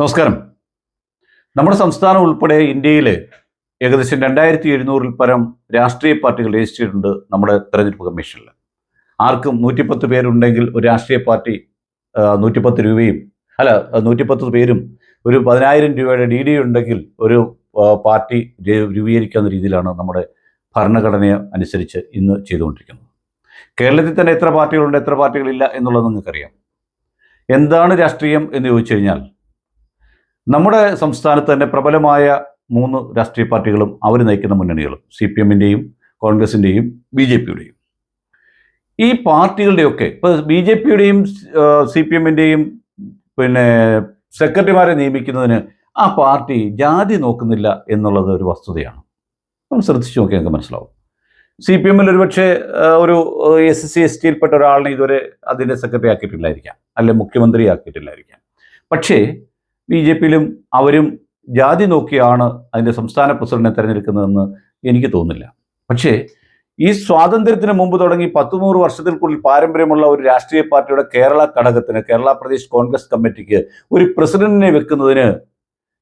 നമസ്കാരം. നമ്മുടെ സംസ്ഥാനം ഉൾപ്പെടെ ഇന്ത്യയിൽ ഏകദേശം രണ്ടായിരത്തി എഴുന്നൂറിൽ പരം രാഷ്ട്രീയ പാർട്ടികൾ രജിസ്റ്റർ ചെയ്തിട്ടുണ്ട് നമ്മുടെ തെരഞ്ഞെടുപ്പ് കമ്മീഷനിൽ. ആർക്കും നൂറ്റിപ്പത്ത് പേരുണ്ടെങ്കിൽ ഒരു രാഷ്ട്രീയ പാർട്ടി നൂറ്റിപ്പത്ത് രൂപയും അല്ല നൂറ്റിപ്പത്ത് പേരും ഒരു പതിനായിരം രൂപയുടെ ഡി ഡി ഉണ്ടെങ്കിൽ ഒരു പാർട്ടി രൂപീകരിക്കാവുന്ന രീതിയിലാണ് നമ്മുടെ ഭരണഘടനയെ അനുസരിച്ച് ഇന്ന് ചെയ്തുകൊണ്ടിരിക്കുന്നത്. കേരളത്തിൽ തന്നെ എത്ര പാർട്ടികളുണ്ട് എത്ര പാർട്ടികളില്ല എന്നുള്ളത് നിങ്ങൾക്കറിയാം. എന്താണ് രാഷ്ട്രീയം എന്ന് ചോദിച്ചു കഴിഞ്ഞാൽ നമ്മുടെ സംസ്ഥാനത്ത് തന്നെ പ്രബലമായ മൂന്ന് രാഷ്ട്രീയ പാർട്ടികളും അവർ നയിക്കുന്ന മുന്നണികളും സി പി എമ്മിന്റെയും കോൺഗ്രസിന്റെയും ബി ജെ പിയുടെയും. ഈ പാർട്ടികളുടെയൊക്കെ ഇപ്പോൾ ബി ജെ പിയുടെയും സി പി എമ്മിന്റെയും പിന്നെ സെക്രട്ടറിമാരെ നിയമിക്കുന്നതിന് ആ പാർട്ടി ജാതി നോക്കുന്നില്ല എന്നുള്ളത് ഒരു വസ്തുതയാണ്. നമ്മൾ ശ്രദ്ധിച്ചു നോക്കി നമുക്ക് മനസ്സിലാവും. സി പി എമ്മിൽ ഒരുപക്ഷെ ഒരു എസ് സി എസ് ടിയിൽപ്പെട്ട ഒരാളിനെ ഇതുവരെ അതിന്റെ സെക്രട്ടറി ആക്കിയിട്ടില്ലായിരിക്കാം. അല്ലെ മുഖ്യമന്ത്രി ആക്കിയിട്ടില്ലായിരിക്കാം പക്ഷേ ബി ജെ പിയിലും അവരും ജാതി നോക്കിയാണ് അതിന്റെ സംസ്ഥാന പ്രസിഡന്റിനെ തിരഞ്ഞെടുക്കുന്നതെന്ന് എനിക്ക് തോന്നുന്നില്ല. പക്ഷേ ഈ സ്വാതന്ത്ര്യത്തിന് മുമ്പ് തുടങ്ങി പത്ത് നൂറ് വർഷത്തിൽക്കുള്ളിൽ പാരമ്പര്യമുള്ള ഒരു രാഷ്ട്രീയ പാർട്ടിയുടെ കേരള ഘടകത്തിന് കേരള പ്രദേശ് കോൺഗ്രസ് കമ്മിറ്റിക്ക് ഒരു പ്രസിഡന്റിനെ വെക്കുന്നതിന്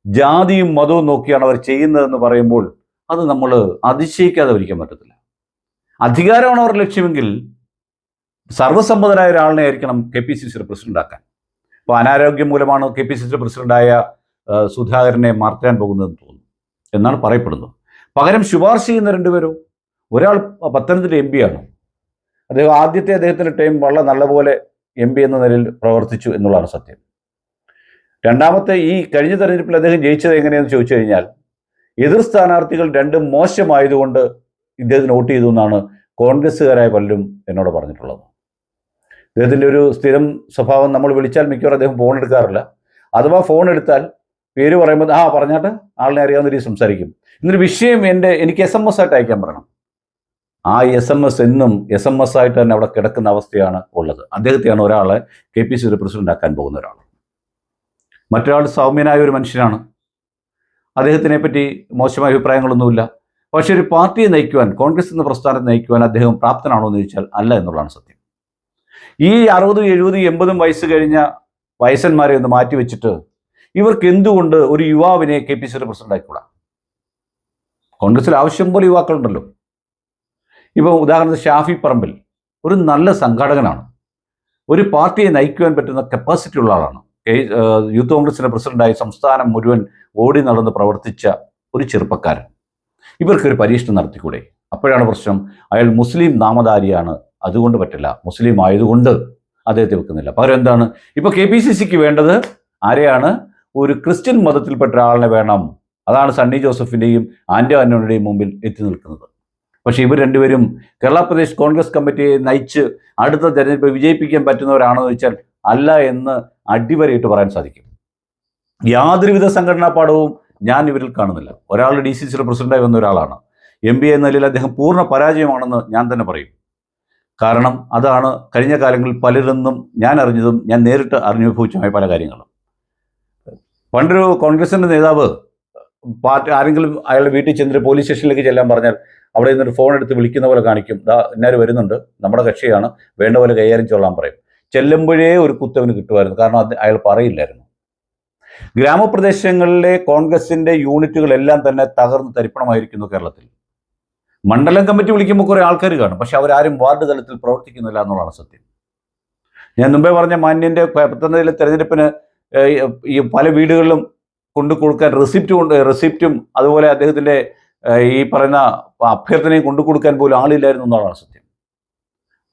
ജാതിയും മതവും നോക്കിയാണ് അവർ ചെയ്യുന്നതെന്ന് പറയുമ്പോൾ അത് നമ്മൾ അതിശയിക്കാതെ ഒരിക്കാൻ പറ്റത്തില്ല. അധികാരമാണ് അവരുടെ ലക്ഷ്യമെങ്കിൽ സർവസമ്മതനായ ഒരാളിനെ ആയിരിക്കണം കെ പി സി സിയുടെ പ്രസിഡന്റ് ആക്കാൻ ഇപ്പോൾ അനാരോഗ്യം മൂലമാണ് കെ പി സി സി പ്രസിഡന്റായ സുധാകരനെ മാറ്റാൻ പോകുന്നതെന്ന് തോന്നുന്നു എന്നാണ് പറയപ്പെടുന്നത്. പകരം ശുപാർശ ചെയ്യുന്ന രണ്ടുപേരും ഒരാൾ പത്തനംതിട്ട എം ആണ്. അദ്ദേഹം ആദ്യത്തെ അദ്ദേഹത്തിന്റെ ടൈം വളരെ നല്ലപോലെ എം പി എന്ന നിലയിൽ പ്രവർത്തിച്ചു എന്നുള്ളതാണ് സത്യം. രണ്ടാമത്തെ ഈ കഴിഞ്ഞ തെരഞ്ഞെടുപ്പിൽ അദ്ദേഹം ജയിച്ചത് എങ്ങനെയെന്ന് ചോദിച്ചു കഴിഞ്ഞാൽ എതിർ സ്ഥാനാർത്ഥികൾ രണ്ടും മോശമായതുകൊണ്ട് ഇദ്ദേഹത്തിന് വോട്ട് ചെയ്തു എന്നാണ് കോൺഗ്രസ്സുകാരായ പലരും എന്നോട് പറഞ്ഞിട്ടുള്ളത്. അദ്ദേഹത്തിന്റെ ഒരു സ്ഥിരം സ്വഭാവം നമ്മൾ വിളിച്ചാൽ മിക്കവാറും അദ്ദേഹം ഫോൺ എടുക്കാറില്ല. അഥവാ ഫോൺ എടുത്താൽ പേര് പറയുമ്പോൾ ആ പറഞ്ഞാട്ട് ആളിനെ അറിയാവുന്ന രീതി സംസാരിക്കും. ഇന്നൊരു വിഷയം എന്റെ എനിക്ക് എസ് എം എസ് ആയിട്ട് അയക്കാൻ പറയണം. ആ എസ് എം എസ് എന്നും എസ് എം എസ് ആയിട്ട് തന്നെ അവിടെ കിടക്കുന്ന അവസ്ഥയാണ് ഉള്ളത്. അദ്ദേഹത്തെയാണ് ഒരാളെ കെ പി സി പ്രസിഡന്റ് ആക്കാൻ പോകുന്ന ഒരാൾ. മറ്റൊരാൾ സൗമ്യനായ ഒരു മനുഷ്യനാണ്. അദ്ദേഹത്തിനെ പറ്റി മോശമായ അഭിപ്രായങ്ങളൊന്നുമില്ല. പക്ഷേ ഒരു പാർട്ടിയെ നയിക്കുവാൻ കോൺഗ്രസ് എന്ന പ്രസ്ഥാനത്തെ നയിക്കുവാൻ അദ്ദേഹം പ്രാപ്തനാണോ എന്ന് ചോദിച്ചാൽ അല്ല എന്നുള്ളതാണ് സത്യം. ഈ അറുപതും എഴുപതും എൺപതും വയസ്സ് കഴിഞ്ഞ വയസ്സന്മാരെ ഒന്ന് മാറ്റി വെച്ചിട്ട് ഇവർക്ക് എന്തുകൊണ്ട് ഒരു യുവാവിനെ കെ പി സിയുടെ പ്രസിഡന്റ് ആയിക്കൂടാ? കോൺഗ്രസിൽ ആവശ്യം പോലെ യുവാക്കളുണ്ടല്ലോ. ഇപ്പം ഉദാഹരണത്തിന് ഷാഫി പറമ്പിൽ ഒരു നല്ല സംഘാടകനാണ്. ഒരു പാർട്ടിയെ നയിക്കുവാൻ പറ്റുന്ന കപ്പാസിറ്റി ഉള്ള ആളാണ്. യൂത്ത് കോൺഗ്രസിന്റെ പ്രസിഡന്റായി സംസ്ഥാനം മുഴുവൻ ഓടി നടന്ന് പ്രവർത്തിച്ച ഒരു ചെറുപ്പക്കാരൻ. ഇവർക്കൊരു പരീക്ഷണം നടത്തിക്കൂടെ? അപ്പോഴാണ് പ്രശ്നം. അയാൾ മുസ്ലിം നാമധാരിയാണ് അതുകൊണ്ട് പറ്റില്ല. മുസ്ലിം ആയതുകൊണ്ട് അദ്ദേഹത്തെ വെക്കുന്നില്ല. പകരം എന്താണ്? ഇപ്പോൾ കെ പി സി സിക്ക് വേണ്ടത് ആരെയാണ്? ഒരു ക്രിസ്ത്യൻ മതത്തിൽപ്പെട്ട ഒരാളിനെ വേണം. അതാണ് സണ്ണി ജോസഫിന്റെയും ആന്റോ അന്നോണിയുടെയും മുമ്പിൽ എത്തി നിൽക്കുന്നത്. പക്ഷേ ഇവർ രണ്ടുപേരും കേരള പ്രദേശ് കോൺഗ്രസ് കമ്മിറ്റിയെ നയിച്ച് അടുത്ത തെരഞ്ഞെടുപ്പ് വിജയിപ്പിക്കാൻ പറ്റുന്നവരാണോ എന്ന് ചോദിച്ചാൽ അല്ല എന്ന് അടിവരയിട്ട് പറയാൻ സാധിക്കും. യാതൊരുവിധ സംഘടനാ പാഠവും ഞാൻ ഇവരിൽ കാണുന്നില്ല. ഒരാൾ ഡി സി സിയുടെ പ്രസിഡന്റായി വന്ന ഒരാളാണ്. എം പി എന്ന നിലയിൽ അദ്ദേഹം പൂർണ പരാജയമാണെന്ന് ഞാൻ തന്നെ പറയും. കാരണം അതാണ് കഴിഞ്ഞ കാലങ്ങളിൽ പലരെന്നും ഞാൻ അറിഞ്ഞതും ഞാൻ നേരിട്ട് അറിഞ്ഞനുഭവിച്ചുമായ പല കാര്യങ്ങളും. പണ്ടൊരു കോൺഗ്രസിന്റെ നേതാവ് പാർട്ടി ആരെങ്കിലും അയാളുടെ വീട്ടിൽ ചെന്നിട്ട് പോലീസ് സ്റ്റേഷനിലേക്ക് ചെല്ലാൻ പറഞ്ഞാൽ അവിടെ നിന്നൊരു ഫോൺ എടുത്ത് വിളിക്കുന്ന പോലെ കാണിക്കും. ദാ ഇന്നാരും വരുന്നുണ്ട്? നമ്മുടെ കക്ഷിയാണ്. വേണ്ട പോലെ കൈകാര്യം ചൊല്ലാൻ പറയും. ചെല്ലുമ്പോഴേ ഒരു കുത്തവന് കിട്ടുമായിരുന്നു. കാരണം അത് അയാൾ പറയില്ലായിരുന്നു. ഗ്രാമപ്രദേശങ്ങളിലെ കോൺഗ്രസിന്റെ യൂണിറ്റുകളെല്ലാം തന്നെ തകർന്ന് തരിപ്പണമായിരിക്കുന്നു കേരളത്തിൽ. മണ്ഡലം കമ്മിറ്റി വിളിക്കുമ്പോൾ കുറേ ആൾക്കാർ കാണും. പക്ഷെ അവരാരും വാർഡ് തലത്തിൽ പ്രവർത്തിക്കുന്നില്ല എന്നുള്ളതാണ് സത്യം. ഞാൻ മുമ്പേ പറഞ്ഞ മാന്യന്റെ പത്തനംതിട്ടയിലെ തെരഞ്ഞെടുപ്പിന് ഈ പല വീടുകളിലും കൊണ്ടു കൊടുക്കാൻ റെസിപ്റ്റ് കൊണ്ട് റെസിപ്റ്റും അതുപോലെ അദ്ദേഹത്തിന്റെ ഈ പറയുന്ന അഭ്യർത്ഥനയും കൊണ്ടു കൊടുക്കാൻ പോലും ആളില്ലായിരുന്നു എന്നുള്ളതാണ് സത്യം.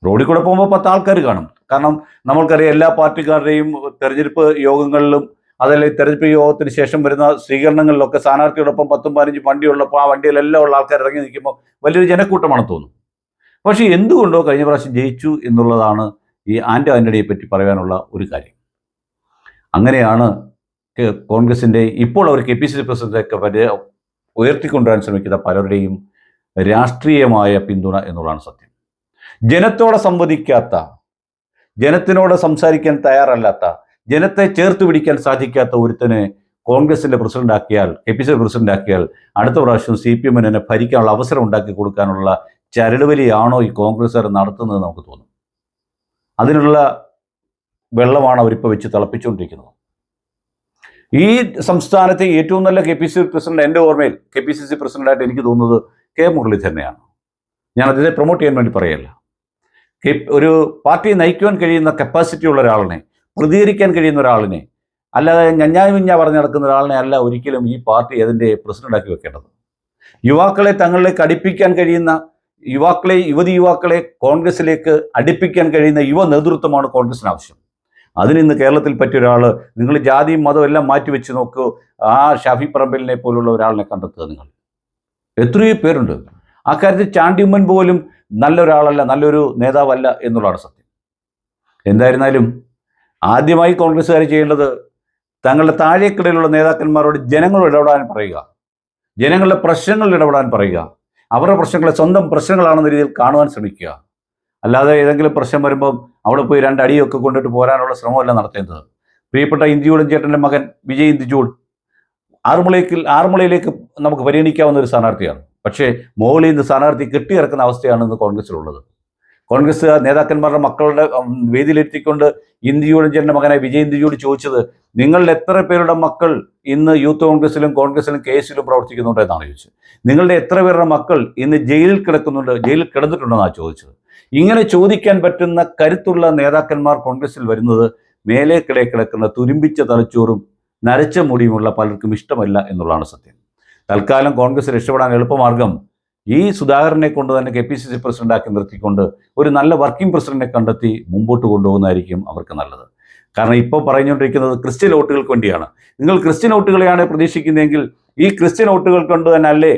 റോഡിൽ കൂടെ പോകുമ്പോൾ പത്ത് ആൾക്കാർ കാണും. കാരണം നമ്മൾക്കറിയാം എല്ലാ പാർട്ടിക്കാരുടെയും തെരഞ്ഞെടുപ്പ് യോഗങ്ങളിലും അതല്ല തെരഞ്ഞെടുപ്പ് യോഗത്തിന് ശേഷം വരുന്ന സ്വീകരണങ്ങളിലൊക്കെ സ്ഥാനാർത്ഥിയോടൊപ്പം പത്തും പതിനഞ്ചും വണ്ടിയുള്ളപ്പോൾ ആ വണ്ടിയിലെല്ലാം ഉള്ള ആൾക്കാർ ഇറങ്ങി നിൽക്കുമ്പോൾ വലിയൊരു ജനക്കൂട്ടമാണെന്ന് തോന്നുന്നു. പക്ഷേ എന്തുകൊണ്ടോ കഴിഞ്ഞ പ്രാവശ്യം ജയിച്ചു എന്നുള്ളതാണ് ഈ ആന്റെ ആന്റണിയെ പറ്റി പറയാനുള്ള ഒരു കാര്യം. അങ്ങനെയാണ് കോൺഗ്രസിന്റെ ഇപ്പോൾ അവർ കെ പി സി സി പ്രസിഡന്റൊക്കെ വരെ ഉയർത്തിക്കൊണ്ടുവരാൻ ശ്രമിക്കുന്ന പലരുടെയും രാഷ്ട്രീയമായ പിന്തുണ എന്നുള്ളതാണ് സത്യം. ജനത്തോടെ സംവദിക്കാത്ത ജനത്തിനോട് സംസാരിക്കാൻ തയ്യാറല്ലാത്ത ജനത്തെ ചേർത്ത് പിടിക്കാൻ സാധിക്കാത്ത ഒരുത്തനെ കോൺഗ്രസിന്റെ പ്രസിഡന്റ് ആക്കിയാൽ കെ പി സി പ്രസിഡന്റ് ആക്കിയാൽ അടുത്ത പ്രാവശ്യം സി പി എമ്മിനെ ഭരിക്കാനുള്ള അവസരം ഉണ്ടാക്കി കൊടുക്കാനുള്ള ചരടുവലിയാണോ ഈ കോൺഗ്രസ്സുകാർ നടത്തുന്നത് നമുക്ക് തോന്നും. അതിനുള്ള വെള്ളമാണ് അവരിപ്പോൾ വെച്ച് തിളപ്പിച്ചുകൊണ്ടിരിക്കുന്നത്. ഈ സംസ്ഥാനത്തെ ഏറ്റവും നല്ല കെ പി സി പ്രസിഡന്റ് എന്റെ ഓർമ്മയിൽ കെ പി സി സി പ്രസിഡന്റായിട്ട് എനിക്ക് തോന്നുന്നത് കെ മുരളീധരനെയാണ് ഞാൻ അതിനെ പ്രൊമോട്ട് ചെയ്യാൻ വേണ്ടി പറയല്ല. ഒരു പാർട്ടി നയിക്കുവാൻ കഴിയുന്ന കപ്പാസിറ്റി ഉള്ള ഒരാളിനെ പ്രതികരിക്കാൻ കഴിയുന്ന ഒരാളിനെ അല്ലാതെ ഞഞ്ഞാ മിഞ്ഞ പറഞ്ഞ് നടക്കുന്ന ഒരാളിനെ അല്ല ഒരിക്കലും ഈ പാർട്ടി അതിന്റെ പ്രസിഡന്റാക്കി വെക്കേണ്ടത്. യുവാക്കളെ തങ്ങളിലേക്ക് അടുപ്പിക്കാൻ കഴിയുന്ന യുവാക്കളെ യുവതി യുവാക്കളെ കോൺഗ്രസിലേക്ക് അടുപ്പിക്കാൻ കഴിയുന്ന യുവ നേതൃത്വമാണ് കോൺഗ്രസിന് ആവശ്യം. അതിന് ഇന്ന് കേരളത്തിൽ പറ്റിയ ഒരാൾ നിങ്ങൾ ജാതിയും മതവും എല്ലാം മാറ്റി വെച്ച് നോക്കൂ ആ ഷാഫി പറമ്പലിനെ പോലുള്ള ഒരാളിനെ കണ്ടെത്തുക നിങ്ങൾ. എത്രയോ പേരുണ്ട്. ആ കാര്യത്തിൽ ചാണ്ടിയമ്മൻ പോലും നല്ലൊരാളല്ല നല്ലൊരു നേതാവല്ല എന്നുള്ളതാണ് സത്യം. എന്തായിരുന്നാലും ആദ്യമായി കോൺഗ്രസ്സുകാർ ചെയ്യേണ്ടത് തങ്ങളുടെ താഴേക്കിടയിലുള്ള നേതാക്കന്മാരോട് ജനങ്ങളോട് ഇടപെടാൻ പറയുക. ജനങ്ങളുടെ പ്രശ്നങ്ങളിൽ ഇടപെടാൻ പറയുക. അവരുടെ പ്രശ്നങ്ങളെ സ്വന്തം പ്രശ്നങ്ങളാണെന്ന രീതിയിൽ കാണുവാൻ ശ്രമിക്കുക. അല്ലാതെ ഏതെങ്കിലും പ്രശ്നം വരുമ്പം അവിടെ പോയി രണ്ട് അടിയൊക്കെ കൊണ്ടിട്ട് പോരാനുള്ള ശ്രമമല്ല നടത്തേണ്ടത്. പ്രിയപ്പെട്ട ഇന്ത്യയോടും ചേട്ടന്റെ മകൻ വിജയ് ഇന്ത്യജോൾ ആറുമുളയ്ക്ക് ആറുമുളയിലേക്ക് നമുക്ക് പരിഗണിക്കാവുന്ന ഒരു സ്ഥാനാർത്ഥിയാണ്. പക്ഷേ മോളിൽ നിന്ന് സ്ഥാനാർത്ഥി കെട്ടിയിറക്കുന്ന അവസ്ഥയാണ് ഇന്ന് കോൺഗ്രസിലുള്ളത് കോൺഗ്രസ് നേതാക്കന്മാരുടെ മക്കളുടെ വേദിയിലെത്തിക്കൊണ്ട് ചേട്ടന്റെ മകനായ വിജയ് ഇന്ത്യയോട് ചോദിച്ചത് നിങ്ങളിൽ എത്ര പേരുടെ മക്കൾ ഇന്ന് യൂത്ത് കോൺഗ്രസിലും കോൺഗ്രസിലും കെ എസിലും പ്രവർത്തിക്കുന്നുണ്ട് എന്നാണ് ചോദിച്ചത്. നിങ്ങളുടെ എത്ര പേരുടെ മക്കൾ ഇന്ന് ജയിലിൽ കിടക്കുന്നുണ്ട് ജയിലിൽ കിടന്നിട്ടുണ്ടെന്നാണ് ചോദിച്ചത്. ഇങ്ങനെ ചോദിക്കാൻ പറ്റുന്ന കരുത്തുള്ള നേതാക്കന്മാർ കോൺഗ്രസിൽ വരുന്നത് മേലെ കിടേ കിടക്കുന്ന തുരുമ്പിച്ച തലച്ചോറും നരച്ച മുടിയുമുള്ള പലർക്കും ഇഷ്ടമല്ല എന്നുള്ളതാണ് സത്യം. തൽക്കാലം കോൺഗ്രസ് രക്ഷപ്പെടാൻ എളുപ്പമാർഗം ഈ സുധാകരനെ കൊണ്ട് തന്നെ കെ പി സി സി പ്രസിഡന്റാക്കി നിർത്തിക്കൊണ്ട് ഒരു നല്ല വർക്കിംഗ് പ്രസിഡന്റിനെ കണ്ടെത്തി മുമ്പോട്ട് കൊണ്ടുപോകുന്നതായിരിക്കും അവർക്ക് നല്ലത്. കാരണം ഇപ്പോൾ പറഞ്ഞുകൊണ്ടിരിക്കുന്നത് ക്രിസ്ത്യൻ വോട്ടുകൾക്ക് വേണ്ടിയാണ്. നിങ്ങൾ ക്രിസ്ത്യൻ വോട്ടുകളെയാണ് പ്രതീക്ഷിക്കുന്നതെങ്കിൽ ഈ ക്രിസ്ത്യൻ വോട്ടുകൾ കൊണ്ട് തന്നെ അല്ലേ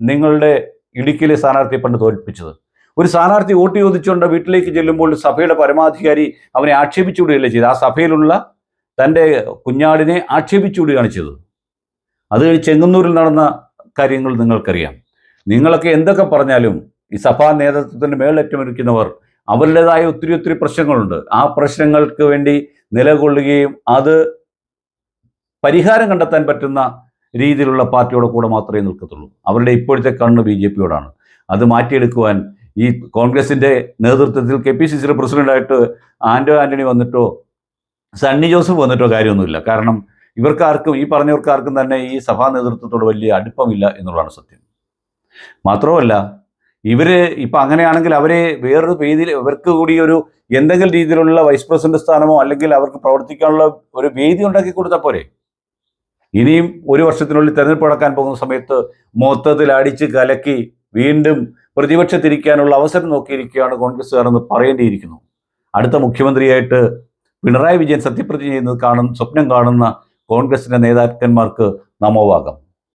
നിങ്ങളുടെ ഇടുക്കിയിലെ സ്ഥാനാർത്ഥിയെ പണ്ട് തോൽപ്പിച്ചത്? ഒരു സ്ഥാനാർത്ഥി വോട്ട് ചോദിച്ചുകൊണ്ട് വീട്ടിലേക്ക് ചെല്ലുമ്പോൾ സഭയുടെ പരമാധികാരി അവനെ ആക്ഷേപിച്ചുവിടുകയല്ലേ ചെയ്തത്? ആ സഭയിലുള്ള തന്റെ കുഞ്ഞാടിനെ ആക്ഷേപിച്ചുവിടുകയാണ് ചെയ്തത്. അത് ചെങ്ങന്നൂരിൽ നടന്ന കാര്യങ്ങൾ നിങ്ങൾക്കറിയാം. നിങ്ങളൊക്കെ എന്തൊക്കെ പറഞ്ഞാലും ഈ സഭാ നേതൃത്വത്തിന്റെ മേളറ്റമൊരുക്കുന്നവർ അവരുടേതായ ഒത്തിരി ഒത്തിരി പ്രശ്നങ്ങളുണ്ട്. ആ പ്രശ്നങ്ങൾക്ക് വേണ്ടി നിലകൊള്ളുകയും അത് പരിഹാരം കണ്ടെത്താൻ പറ്റുന്ന രീതിയിലുള്ള പാർട്ടിയുടെ കൂടെ മാത്രമേ നിൽക്കത്തുള്ളൂ. അവരുടെ ഇപ്പോഴത്തെ കണ്ണ് ബി ജെ പിയോടാണ്. അത് മാറ്റിയെടുക്കുവാൻ ഈ കോൺഗ്രസിന്റെ നേതൃത്വത്തിൽ കെ പി സി സിയുടെ പ്രസിഡന്റായിട്ട് ആന്റോ ആന്റണി വന്നിട്ടോ സണ്ണി ജോസഫ് വന്നിട്ടോ കാര്യമൊന്നുമില്ല. കാരണം ഇവർക്കാർക്കും ഈ പറഞ്ഞവർക്കാർക്കും തന്നെ ഈ സഭാ നേതൃത്വത്തോട് വലിയ അടുപ്പമില്ല എന്നുള്ളതാണ് സത്യം. മാത്രമല്ല ഇവർ ഇപ്പം അങ്ങനെയാണെങ്കിൽ അവരെ വേറൊരു വേദിയിൽ ഇവർക്ക് കൂടി ഒരു എന്തെങ്കിലും രീതിയിലുള്ള വൈസ് പ്രസിഡന്റ് സ്ഥാനമോ അല്ലെങ്കിൽ അവർക്ക് പ്രവർത്തിക്കാനുള്ള ഒരു വേദി ഉണ്ടാക്കി കൊടുത്താൽ പോരെ? ഇനിയും ഒരു വർഷത്തിനുള്ളിൽ തെരഞ്ഞെടുപ്പ് നടക്കാൻ പോകുന്ന സമയത്ത് മൊത്തത്തിൽ അടിച്ച് കലക്കി വീണ്ടും പ്രതിപക്ഷത്തിരിക്കാനുള്ള അവസരം നോക്കിയിരിക്കുകയാണ് കോൺഗ്രസ്സുകാർ എന്ന് പറയേണ്ടിയിരിക്കുന്നു. അടുത്ത മുഖ്യമന്ത്രിയായിട്ട് പിണറായി വിജയൻ സത്യപ്രതിജ്ഞ ചെയ്യുന്നത് കാണുന്ന സ്വപ്നം കാണുന്ന കോൺഗ്രസിന്റെ നേതാക്കന്മാർക്ക് നമോവാകം